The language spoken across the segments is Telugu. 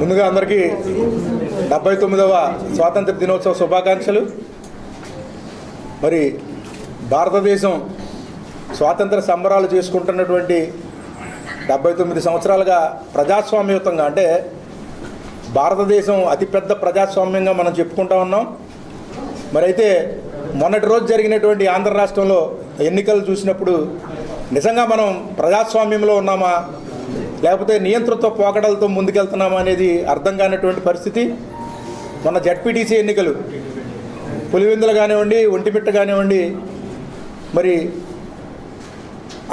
ముందుగా అందరికీ డెబ్బై తొమ్మిదవ స్వాతంత్ర దినోత్సవ శుభాకాంక్షలు. మరి భారతదేశం స్వాతంత్ర సంబరాలు చేసుకుంటున్నటువంటి డెబ్బై తొమ్మిది సంవత్సరాలుగా ప్రజాస్వామ్యయుతంగా అంటే భారతదేశం అతిపెద్ద ప్రజాస్వామ్యంగా మనం చెప్పుకుంటా ఉన్నాం. మరి అయితే మొన్నటి రోజు జరిగినటువంటి ఆంధ్ర రాష్ట్రంలో ఎన్నికలు చూసినప్పుడు నిజంగా మనం ప్రజాస్వామ్యంలో ఉన్నామా? లేకపోతే నియంతృత్వ పోకడలతో ముందుకెళ్తున్నాం అనేది అర్థం కానటువంటి పరిస్థితి. మన జడ్పీటీసీ ఎన్నికలు. పులివెందులు కానివ్వండి ఒంటిమిట్ట కానివ్వండి మరి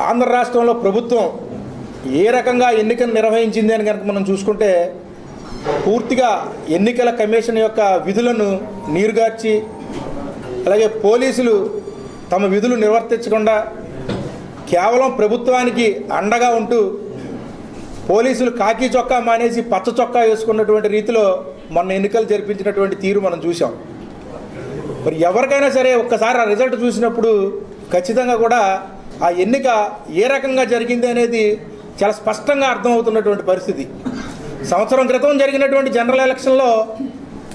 ఆంధ్ర రాష్ట్రంలో ప్రభుత్వం ఏ రకంగా ఎన్నికను నిర్వహించింది అని కనుక మనం చూసుకుంటే పూర్తిగా ఎన్నికల కమిషన్ యొక్క విధులను నీరుగార్చి అలాగే పోలీసులు తమ విధులు నిర్వర్తించకుండా కేవలం ప్రభుత్వానికి అండగా ఉంటూ పోలీసులు కాకి చొక్కా మానేసి పచ్చ చొక్కా వేసుకున్నటువంటి రీతిలో మొన్న ఎన్నికలు జరిపించినటువంటి తీరు మనం చూసాం మరి ఎవరికైనా సరే ఒక్కసారి ఆ రిజల్ట్ చూసినప్పుడు ఖచ్చితంగా కూడా ఆ ఎన్నిక ఏ రకంగా జరిగింది అనేది చాలా స్పష్టంగా అర్థమవుతున్నటువంటి పరిస్థితి. సంవత్సరం క్రితం జరిగినటువంటి జనరల్ ఎలక్షన్లో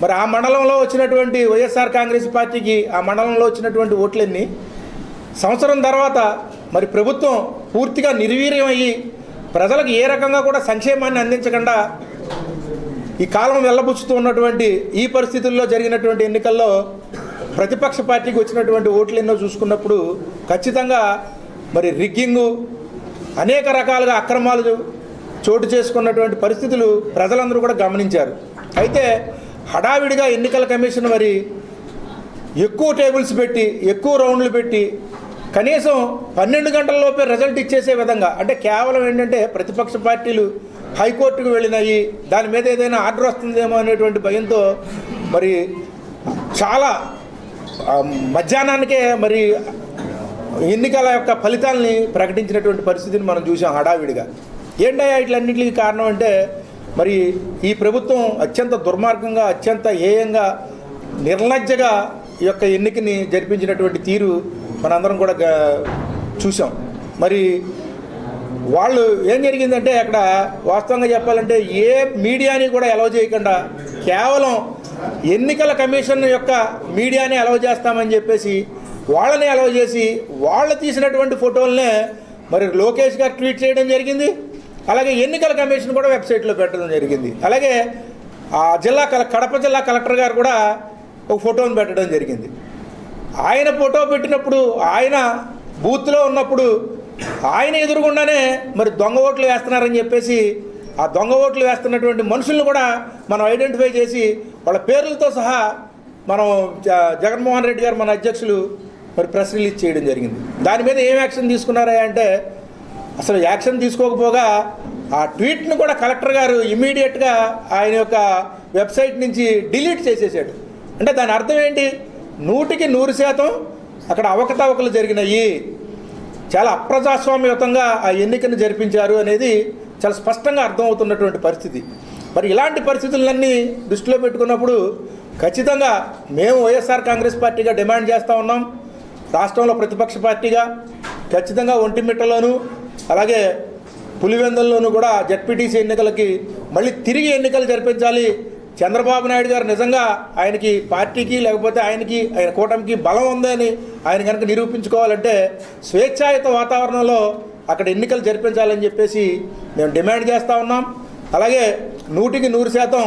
మరి ఆ మండలంలో వచ్చినటువంటి వైఎస్ఆర్ కాంగ్రెస్ పార్టీకి ఆ మండలంలో వచ్చినటువంటి ఓట్లన్నీ సంవత్సరం తర్వాత మరి ప్రభుత్వం పూర్తిగా నిర్వీర్యం అయ్యి ప్రజలకు ఏ రకంగా కూడా సంక్షేమాన్ని అందించకుండా ఈ కాలం వెళ్ళబుచ్చుతూ ఉన్నటువంటి ఈ పరిస్థితుల్లో జరిగినటువంటి ఎన్నికల్లో ప్రతిపక్ష పార్టీకి వచ్చినటువంటి ఓట్లు ఎన్నో చూసుకున్నప్పుడు ఖచ్చితంగా మరి రిగ్గింగు అనేక రకాలుగా అక్రమాలు చోటు చేసుకున్నటువంటి పరిస్థితులు ప్రజలందరూ కూడా గమనించారు. అయితే హడావిడిగా ఎన్నికల కమిషన్ మరి ఎక్కువ టేబుల్స్ పెట్టి ఎక్కువ రౌండ్లు పెట్టి కనీసం పన్నెండు గంటలలోపే రిజల్ట్ ఇచ్చేసే విధంగా అంటే కేవలం ఏంటంటే ప్రతిపక్ష పార్టీలు హైకోర్టుకు వెళ్ళినాయి దాని మీద ఏదైనా ఆర్డర్ వస్తుందేమో అనేటువంటి భయంతో మరి చాలా మధ్యాహ్నానికే మరి ఎన్నికల యొక్క ఫలితాలని ప్రకటించినటువంటి పరిస్థితిని మనం చూసాం హడావిడిగా. ఏంటయ్యా ఇట్లన్నింటికి కారణం అంటే మరి ఈ ప్రభుత్వం అత్యంత దుర్మార్గంగా అత్యంత ఏయంగా నిర్లజ్జగా ఈ యొక్క ఎన్నికని జరిపించినటువంటి తీరు మనందరం కూడా చూసాం మరి వాళ్ళు ఏం జరిగిందంటే అక్కడ వాస్తవంగా చెప్పాలంటే ఏ మీడియాని కూడా అలౌ చేయకుండా కేవలం ఎన్నికల కమిషన్ యొక్క మీడియాని అలౌ చేస్తామని చెప్పేసి వాళ్ళని అలౌ చేసి వాళ్ళు తీసినటువంటి ఫోటోలనే మరి లోకేష్ గారు ట్వీట్ చేయడం జరిగింది. అలాగే ఎన్నికల కమిషన్ కూడా వెబ్సైట్లో పెట్టడం జరిగింది. అలాగే ఆ జిల్లా కల కడప జిల్లా కలెక్టర్ గారు కూడా ఒక ఫోటోను పెట్టడం జరిగింది. ఆయన ఫోటో పెట్టినప్పుడు ఆయన బూత్లో ఉన్నప్పుడు ఆయన ఎదురుగుండానే మరి దొంగ ఓట్లు వేస్తున్నారని చెప్పేసి ఆ దొంగ ఓట్లు వేస్తున్నటువంటి మనుషులను కూడా మనం ఐడెంటిఫై చేసి వాళ్ళ పేర్లతో సహా మనం జ- జగన్మోహన్ రెడ్డి గారు మన అధ్యక్షులు మరి ప్రెస్ రిలీజ్ చేయడం జరిగింది. దాని మీద ఏం యాక్షన్ తీసుకున్నారా అంటే అసలు యాక్షన్ తీసుకోకపోగా ఆ ట్వీట్ను కూడా కలెక్టర్ గారు ఇమీడియట్గా ఆయన యొక్క వెబ్సైట్ నుంచి డిలీట్ చేసేసాడు. అంటే దాని అర్థం ఏంటి? నూటికి నూరు శాతం అక్కడ అవకతవకలు జరిగినాయి. చాలా అప్రజాస్వామ్యయుతంగా ఆ ఎన్నికను జరిపించారు అనేది చాలా స్పష్టంగా అర్థమవుతున్నటువంటి పరిస్థితి. మరి ఇలాంటి పరిస్థితులన్నీ దృష్టిలో పెట్టుకున్నప్పుడు ఖచ్చితంగా మేము వైఎస్ఆర్ కాంగ్రెస్ పార్టీగా డిమాండ్ చేస్తూ ఉన్నాం. రాష్ట్రంలో ప్రతిపక్ష పార్టీగా ఖచ్చితంగా ఒంటిమిట్టలోను అలాగే పులివెందుల్లోనూ కూడా జడ్పీటీసీ ఎన్నికలకి మళ్ళీ తిరిగి ఎన్నికలు జరిపించాలి చంద్రబాబు నాయుడు గారు నిజంగా ఆయనకి పార్టీకి లేకపోతే ఆయనకి ఆయన కూటమికి బలం ఉందని ఆయన కనుక నిరూపించుకోవాలంటే స్వేచ్ఛాయుత వాతావరణంలో అక్కడ ఎన్నికలు జరిపించాలని చెప్పేసి మేము డిమాండ్ చేస్తూ ఉన్నాం. అలాగే నూటికి నూరు శాతం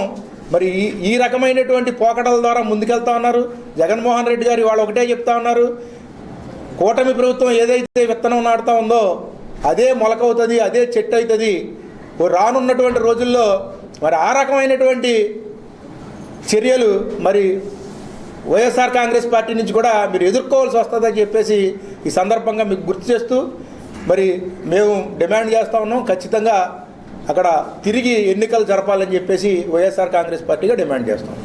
మరి ఈ ఈ రకమైనటువంటి పోకడల ద్వారా ముందుకెళ్తా ఉన్నారు. జగన్మోహన్ రెడ్డి గారు వాళ్ళు ఒకటే చెప్తా ఉన్నారు. కూటమి ప్రభుత్వం ఏదైతే విత్తనం నాడుతూ ఉందో అదే మొలకవుతుంది అదే చెట్టు అవుతుంది. ఓ రానున్నటువంటి రోజుల్లో మరి ఆ రకమైనటువంటి చర్యలు మరి వైఎస్ఆర్ కాంగ్రెస్ పార్టీ నుంచి కూడా మీరు ఎదుర్కోవాల్సి వస్తుందని చెప్పేసి ఈ సందర్భంగా మీకు గుర్తు చేస్తూ మరి మేము డిమాండ్ చేస్తా ఉన్నాం. ఖచ్చితంగా అక్కడ తిరిగి ఎన్నికలు జరపాలని చెప్పేసి వైఎస్ఆర్ కాంగ్రెస్ పార్టీగా డిమాండ్ చేస్తాం.